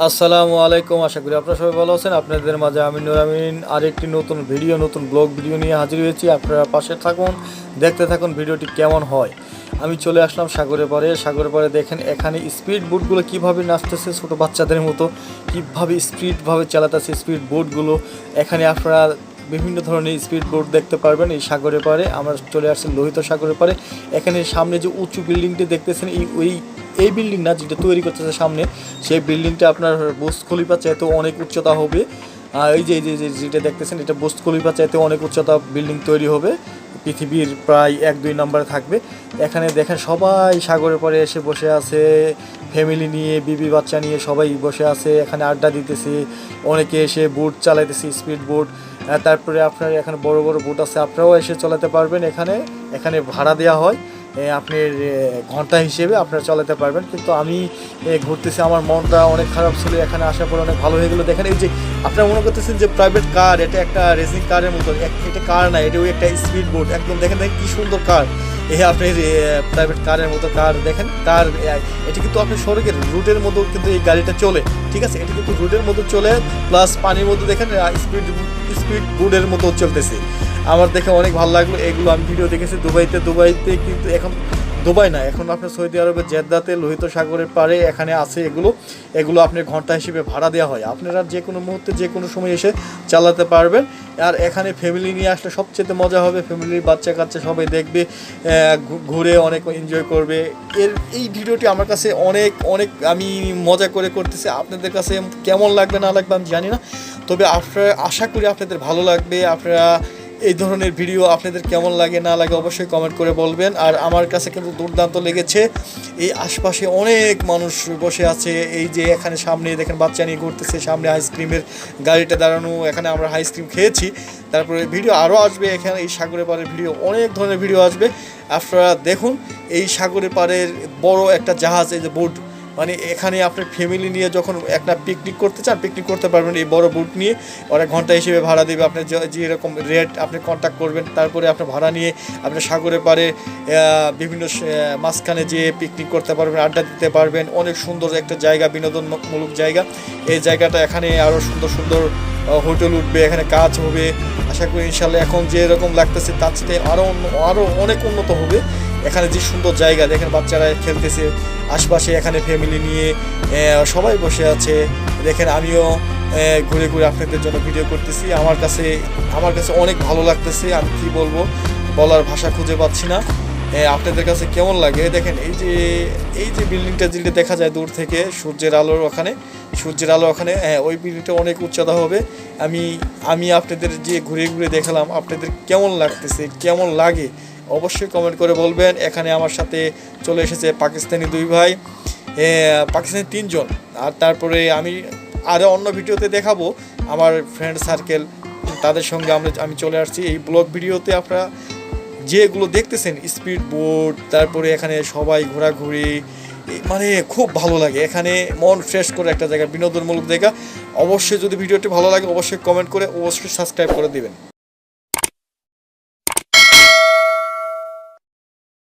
আসসালামু আলাইকুম, আশা করি আপনারা সবাই ভালো আছেন। আপনাদের মাঝে আমি নুর আমিন। আরেকটি নতুন ভিডিও, নতুন ব্লগ ভিডিও নিয়ে হাজির হয়েছি। আপনারা পাশে থাকুন, দেখতে থাকুন ভিডিওটি কেমন হয়। আমি চলে আসলাম সাগরে পারে সাগরে পারে দেখেন এখানে স্পিড বোটগুলো কীভাবে নাচতেছে ছোটো বাচ্চাদের মতো, কীভাবে স্পিডভাবে চালাতেছে স্পিড বোটগুলো এখানে আপনারা বিভিন্ন ধরনের স্পিড বোট দেখতে পারবেন এই সাগরে পারে আমরা চলে আসছি লোহিত সাগরে পারে এখানে সামনে যে উঁচু বিল্ডিংটি দেখতেছেন, এই ওই এই বিল্ডিং না যেটা তৈরি করতেছে সামনে, সেই বিল্ডিংটা আপনার বুস চাইতেও অনেক উচ্চতা হবে। আর এই যে যে যেটা দেখতেছেন, এটা বুস চাইতে অনেক উচ্চতা বিল্ডিং তৈরি হবে। পৃথিবীর প্রায় এক, দুই নম্বরে থাকবে। এখানে দেখেন সবাই সাগরের পরে এসে বসে আছে ফ্যামিলি নিয়ে, বিবি বাচ্চা নিয়ে সবাই বসে আছে, এখানে আড্ডা দিতেছে। অনেকে এসে বোট চালাইতেছে স্পিড বোট তারপরে আপনার এখানে বড় বড় বোট আছে, আপনারাও এসে চালাতে পারবেন এখানে। এখানে ভাড়া দেওয়া হয়। আপনার ঘণ্টা হিসেবে আপনারা চালাতে পারবেন। কিন্তু আমি ঘুরতেছি, আমার মনটা অনেক খারাপ ছিল, এখানে আসার পর অনেক ভালো হয়ে গেলো। দেখেন এই যে, আপনারা মনে করতেছেন যে প্রাইভেট কার এটা একটা রেসিং কারের মতো এটা কার না এটাও একটা স্পিড বোট একদম দেখেন কি সুন্দর কার এ আপনি প্রাইভেট কারের মতো কার দেখেন। কার এটি কিন্তু আপনি সড়কের রুটের মতো কিন্তু এই গাড়িটা চলে, ঠিক আছে? এটি কিন্তু রুটের মতো চলে প্লাস পানির মধ্যে দেখেন স্পিড স্পিড বোর্ডের মতো চলতেছে। আমার দেখে অনেক ভালো লাগল। এগুলো আমি ভিডিও দেখেছি দুবাইতে। দুবাইতে কিন্তু এখন দুবাই না, এখন আপনার সৌদি আরবের জেদ্দাতে, লোহিত সাগরের পাড়ে এখানে আছে এগুলো। এগুলো আপনার ঘণ্টা হিসেবে ভাড়া দেওয়া হয়। আপনারা যে কোনো মুহূর্তে, যে কোনো সময় এসে চালাতে পারবেন। আর এখানে ফ্যামিলি নিয়ে আসলে সবচেয়ে মজা হবে ফ্যামিলির বাচ্চা কাচ্চা সবাই দেখবে ঘুরে অনেক এনজয় করবে। এর, এই ভিডিওটি আমার কাছে অনেক অনেক আমি মজা করে করতেছি। আপনাদের কাছে কেমন লাগবে, না লাগবে আমি জানি না। তবে আপনারা, আশা করি আপনাদের ভালো লাগবে। আপনারা এই ধরনের ভিডিও আপনাদের কেমন লাগে, না লাগে অবশ্যই কমেন্ট করে বলবেন। আর আমার কাছে কিন্তু দুর্দান্ত লেগেছে, এই আশপাশে অনেক মানুষ বসে আছে, এই যে এখানে সামনে দেখেন বাচ্চা নিয়ে ঘুরতেছে, সামনে আইসক্রিমের গাড়িটা দাঁড়ানো, এখানে আমরা আইসক্রিম খেয়েছি। তারপরে ভিডিও আরও আসবে এখানে, এই সাগরের পাড়ের ভিডিও, অনেক ধরনের ভিডিও আসবে। আপনারা দেখুন, এই সাগরের পাড়ের বড় একটা জাহাজ, এই যে বোট মানে এখানে আপনার ফ্যামিলি নিয়ে যখন একটা পিকনিক করতে চান পিকনিক করতে পারবেন এই বড় বুট নিয়ে। ওরা ঘণ্টা হিসেবে ভাড়া দেবে আপনি যে- যেরকম রেট আপনি কন্ট্যাক্ট করবেন। তারপরে আপনি ভাড়া নিয়ে আপনি সাগরে পারে বিভিন্ন মাঝখানে যেয়ে পিকনিক করতে পারবেন, আড্ডা দিতে পারবেন। অনেক সুন্দর একটা জায়গা, বিনোদনমূলক জায়গা। এই জায়গাটা এখানে আরও সুন্দর সুন্দর হোটেল উঠবে, এখানে কাজ হবে। আশা করি ইনশাল্লাহ এখন যে এরকম লাগতেছে, তার সাথে আরও আরও অনেক উন্নত হবে। এখানে যে সুন্দর জায়গা, দেখেন বাচ্চারা খেলতেছে, আশপাশে এখানে ফ্যামিলি নিয়ে সবাই বসে আছে। দেখেন আমিও ঘুরে ঘুরে আপনাদের জন্য ভিডিও করতেছি। আমার কাছে আমার কাছে অনেক ভালো লাগতেছে আমি কি বলব, বলার ভাষা খুঁজে পাচ্ছি না। আপনাদের কাছে কেমন লাগে? দেখেন এই যে এই যে বিল্ডিংটা যেটা দেখা যায় দূর থেকে, সূর্যের আলোর ওখানে, সূর্যের আলো ওখানে হ্যাঁ ওই বিল্ডিংটা অনেক উচ্চতা হবে। আমি আমি আপনাদের যে ঘুরে ঘুরে দেখালাম, আপনাদের কেমন লাগতেছে, কেমন লাগে? অবশ্যই কমেন্ট করে বলবেন। এখানে আমার সাথে চলে এসেছে পাকিস্তানি দুই ভাই। পাকিস্তানি তিনজন। আর তারপরে আমি আরও অন্য ভিডিওতে দেখাবো আমার ফ্রেন্ড সার্কেল তাদের সঙ্গে আমরা, আমি চলে আসছি এই ব্লগ ভিডিওতে আপনারা যেগুলো দেখতেছেন স্পিড বোট তারপরে এখানে সবাই ঘোরাঘুরি মানে খুব ভালো লাগে। এখানে মন ফ্রেশ করে একটা জায়গা, বিনোদনমূলক জায়গা। অবশ্যই যদি ভিডিওটি ভালো লাগে, অবশ্যই কমেন্ট করে, অবশ্যই সাবস্ক্রাইব করে দিবেন।